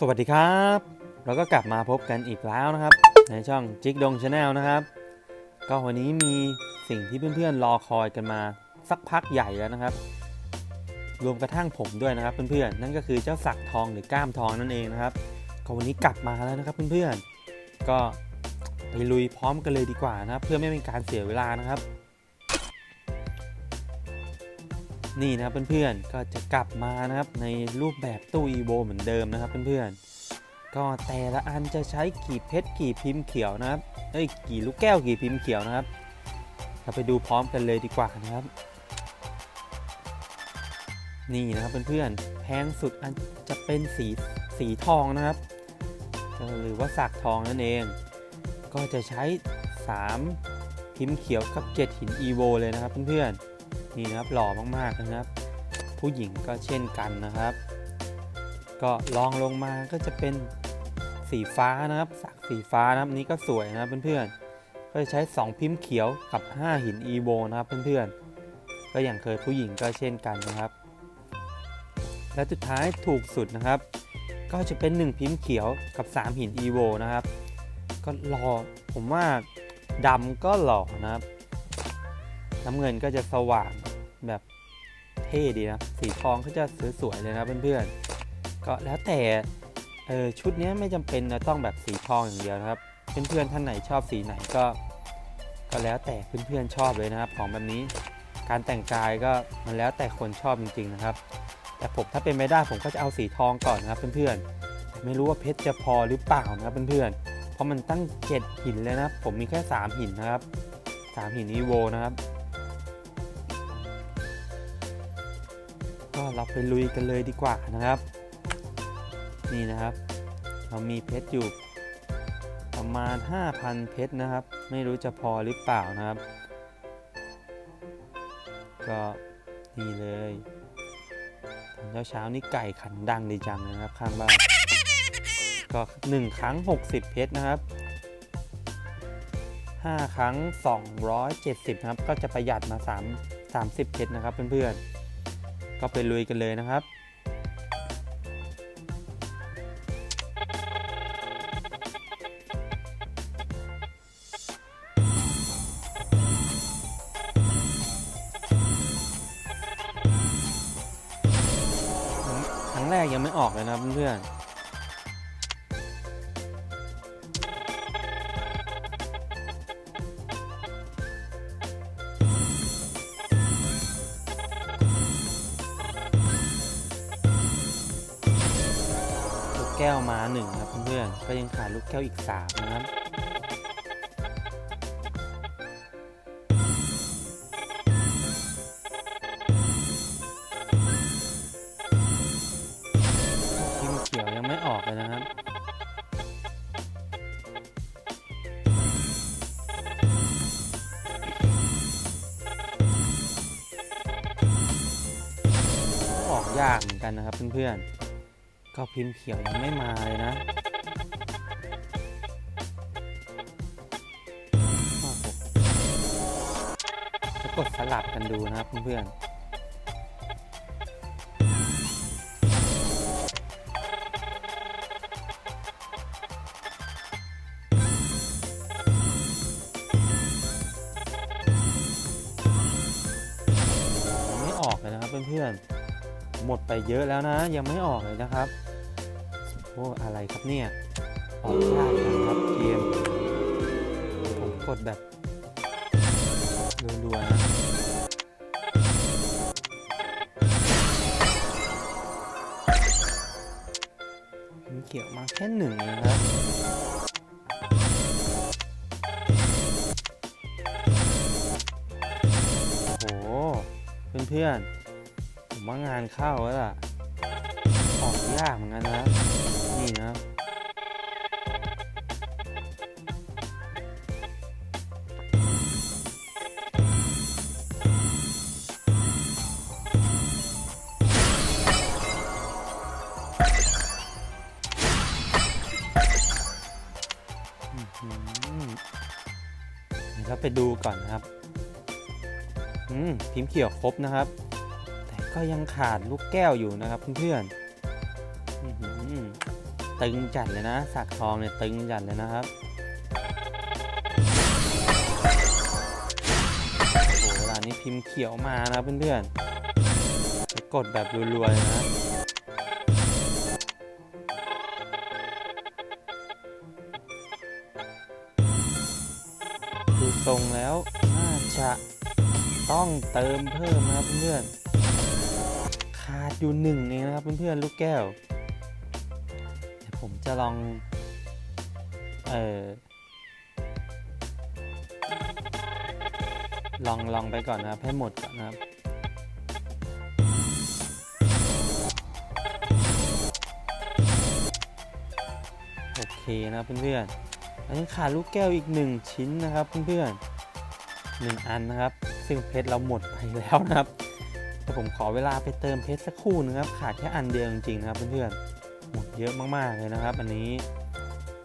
สวัสดีครับ เราก็กลับมาพบกันอีกแล้วนะครับ ในช่องจิกดงชาแนลนะครับ ก็วันนี้มีสิ่งที่เพื่อนๆรอคอยกันมาสักพักใหญ่แล้วนะครับ รวมกระทั่งผมด้วยนะครับเพื่อนๆนั่นก็คือเจ้าสักทองหรือก้ามทองนั่นเองนะครับก็วันนี้กลับมาแล้วนะครับเพื่อนๆก็ไปลุยพร้อมกันเลยดีกว่านะครับ เพื่อไม่เป็นการเสียเวลานะครับ นี่นะครับเพื่อนๆก็จะกลับมานะครับในรูปแบบตู้ EVO เหมือนเดิมนะครับเพื่อนๆก็แต่ละอันจะใช้กี่เพชรกี่พิมพ์เขียวนะครับเอ้ยกี่ลูกแก้วกี่พิมพ์เขียวนะครับ เราไปดูพร้อมกันเลยดีกว่านะครับ นี่นะครับเพื่อนๆแพงสุดอันจะเป็นสีสีทองนะครับหรือว่าสักทองนั่นเอง ก็จะใช้ 3 พิมพ์เขียวกับ 7 หิน EVO เลยนะครับเพื่อนๆ นี่นะครับหล่อมากๆนะครับ ผู้หญิงก็เช่นกันนะครับ ก็ลองลงมาก็จะเป็นสีฟ้านะครับสักสีฟ้านะครับนี่ก็สวยนะครับเพื่อนๆก็จะใช้ 2 พิมพ์เขียวกับ 5 หิน EVO นะครับเพื่อนๆก็อย่างเคยผู้หญิงก็เช่นกันนะครับ และสุดท้ายถูกสุดนะครับ ก็จะเป็น 1 พิมพ์เขียวกับ 3 หิน EVO นะครับ ก็หล่อผมว่าดำก็หล่อนะครับน้ำเงินก็จะสว่าง แบบเท่ดีนะสีทองก็จะสวยๆเลยนะเพื่อนๆก็แล้วแต่เออชุดนี้ไม่จำเป็นจะต้องแบบสีทองอย่างเดียวนะครับ เพื่อนๆท่านไหนชอบสีไหนก็ ก็แล้วแต่เพื่อนๆชอบเลยนะครับ ของแบบนี้การแต่งกายก็มันแล้วแต่คนชอบจริง ๆนะครับ แต่ผมถ้าเป็นไม่ได้ผมก็จะเอาสีทองก่อนนะครับเพื่อนๆไม่รู้ว่าเพชรจะพอหรือเปล่านะครับเพื่อนๆเพราะมันตั้ง 7 หินเลยนะผมมีแค่ 3 หินนะครับ 3 หินอีโวนะครับ เราไปลุยกันเลยดีกว่านะครับ นี่นะครับ เรามีเพชรอยู่ประมาณ 5,000 เพชรนะครับ ไม่รู้จะพอหรือเปล่านะครับ ก็นี่เลยตอนเช้าๆนี่ไก่ขันดังดีจังนะครับ ข้างบ้าน ก็ 1 ครั้ง 60 เพชรนะครับ 5 ครั้ง 270 นะครับ ก็จะประหยัดมา 3 30 เพชรนะครับเพื่อนๆ ก็ไปลุยกันเลยนะครับครั้งแรกยังไม่ออกเลยนะเพื่อนๆ แก้วมาหนึ่งครับเพื่อนๆก็ยังขาดลูกแก้วอีกสามนะครับพิมเขียวยังไม่ออกเลยนะครับออกยากเหมือนกันนะครับเพื่อนๆ ก็พิมพ์เขียวยังไม่มาเลยนะจะกดสลับกันดูนะครับเพื่อนๆยังไม่ออกเลยนะครับเพื่อนๆ หมดไปเยอะแล้วนะ ยังไม่ออกเลยนะครับ โอ้อะไรครับเนี่ยออกยากจังครับเกม ผมกดแบบรัวๆนะมันเกี่ยวมาแค่หนึ่งนะครับโอ้โห เพื่อนๆ ผมว่างานเข้าแล้วล่ะ ออกยากเหมือนกันนะ นี่นะครับอื้วไปดูก่อนนะครับ อืมพิมพ์เขียวครบนะครับ แต่ก็ยังขาดลูกแก้วอยู่นะครับเพื่อนๆ ตึงจัดเลยนะสักทองเนี่ยตึงจัดเลยนะครับโอ้โหเวลานี้พิมพ์เขียวมานะเพื่อนๆกดแบบรัวๆนะดูทรงแล้วน่าจะต้องเติมเพิ่มนะครับเพื่อนๆขาดอยู่หนึ่งเองนะครับเพื่อนๆลูกแก้ว ผมจะลอง เออลองลองไปก่อนนะครับ ให้หมดก่อนนะครับ โอเคนะเพื่อนๆอันนี้ขาดลูกแก้วอีกหนึ่งชิ้นนะครับ เพื่อนๆหนึ่งอันนะครับ ซึ่งเพชรเราหมดไปแล้วนะครับแต่ผมขอเวลาไปเติมเพชรสักครู่นะครับ ขาดแค่อันเดียวจริงๆนะครับเพื่อนๆ เยอะมากๆเลยนะครับ อันนี้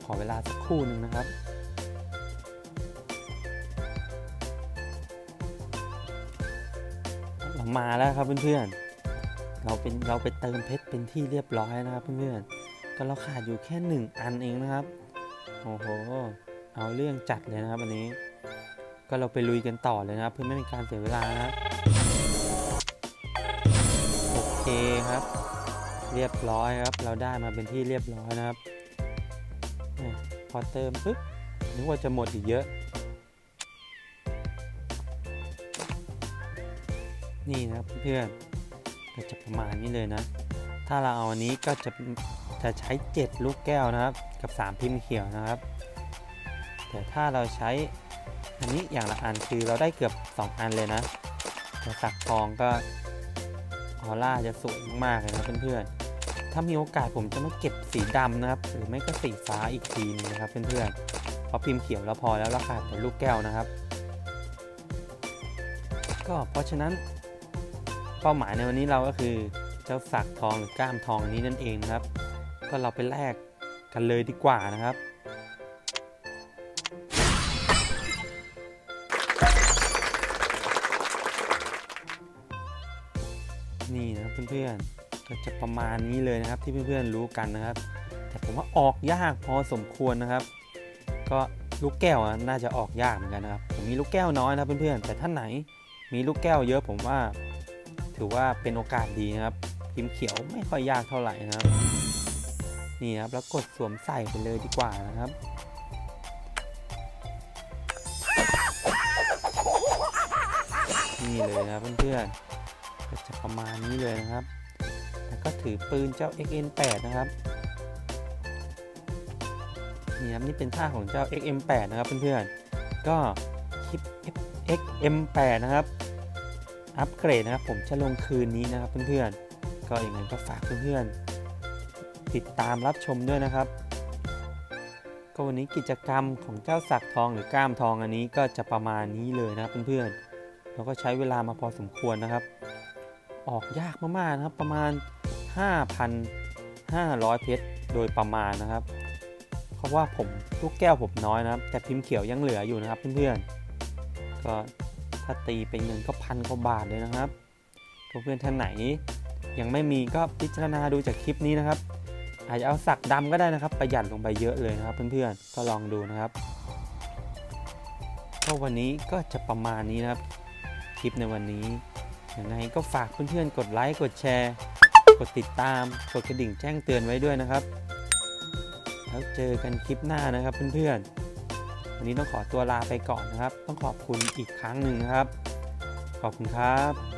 ขอเวลาสักครู่หนึ่งนะครับเรามาแล้วครับเพื่อนๆเราเป็นเราไปเติมเพชรเป็นที่เรียบร้อยนะครับ เพื่อนๆก็เราขาดอยู่แค่หนึ่งอันเองนะครับโอ้โหเอาเรื่องจัดเลยนะครับอันนี้ ก็เราไปลุยกันต่อเลยนะครับ เพื่อไม่เป็นการเสียเวลานะครับโอเคครับ เรียบร้อยครับ เราได้มาเป็นที่เรียบร้อยนะครับ พอเติมปุ๊บนึกว่าจะหมดอีกเยอะ นี่นะครับเพื่อนก็จะประมาณนี้เลยนะ ถ้าเราเอาอันนี้ก็จะจะใช้ 7 ลูกแก้วนะครับ กับ 3 พิมพ์เขียวนะครับ แต่ถ้าเราใช้อันนี้อย่างละอันคือเราได้เกือบ 2 อันเลยนะแต่สักทองก็ออร่าจะสวยมากเลยนะเพื่อนๆ ถ้ามีโอกาสผมจะมาเก็บสีดำนะครับ หรือไม่ก็สีฟ้าอีกทีนึงนะครับเพื่อนๆเพราะพิมพ์เขียวเราพอแล้วราขาแต่ลูกแก้วนะครับ ก็เพราะฉะนั้นเป้าหมายในวันนี้เราก็คือเจ้าสักทองหรือก้ามทองนี้นั่นเองนะครับ ก็เราไปแลกกันเลยดีกว่านะครับนี่นะเพื่อนๆ ก็จะประมาณนี้เลยนะครับที่เพื่อนๆรู้กันนะครับ แต่ผมว่าออกยากพอสมควรนะครับ ก็ลูกแก้วน่าจะออกยากเหมือนกันนะครับผมมีลูกแก้วน้อยนะเพื่อนๆแต่ท่านไหนมีลูกแก้วเยอะผมว่า ถือว่าเป็นโอกาสดีนะครับพิมพ์เขียวไม่ค่อยยากเท่าไหร่นะครับนี่ครับแล้วกดสวมใส่ไปเลยดีกว่านะครับนี่เลยนะเพื่อนๆก็จะประมาณนี้เลยนะครับ แล้วก็ถือปืนเจ้า XN8 นะครับนี่ครับนี่เป็นท่าของเจ้า XM8 นะครับเพื่อนๆ ก็คลิป XM8 นะครับ อัปเกรดนะครับ ผมจะลงคืนนี้นะครับเพื่อนๆ ก็อย่างไรก็ฝากเพื่อนๆ ติดตามรับชมด้วยนะครับ ก็วันนี้กิจกรรมของเจ้าสักทองหรือก้ามทองอันนี้ก็จะประมาณนี้เลยนะครับเพื่อนๆ เราก็ใช้เวลามาพอสมควรนะครับ ออกยากมากๆนะครับประมาณ 5,500 เพชรโดยประมาณนะครับ เพราะว่าผมลูกแก้วผมน้อยนะครับ แต่พิมพ์เขียวยังเหลืออยู่นะครับเพื่อนๆ ก็ถ้าตีเป็นเงินก็พันกว่าบาทเลยนะครับเพื่อนๆท่านไหน ยังไม่มีก็พิจารณาดูจากคลิปนี้นะครับ อาจจะเอาสักดำก็ได้นะครับ ประหยัดลงไปเยอะเลยนะครับ เพื่อนๆ ก็ลองดูนะครับก็วันนี้ก็จะประมาณนี้นะครับ คลิปในวันนี้ยังไงก็ฝากเพื่อนๆ กดไลค์ กดแชร์ กดติดตาม กดกระดิ่งแจ้งเตือนไว้ด้วยนะครับ แล้วเจอกันคลิปหน้านะครับเพื่อนๆ วันนี้ต้องขอตัวลาไปก่อนนะครับ ต้องขอบคุณอีกครั้งหนึ่งนะครับ ขอบคุณครับ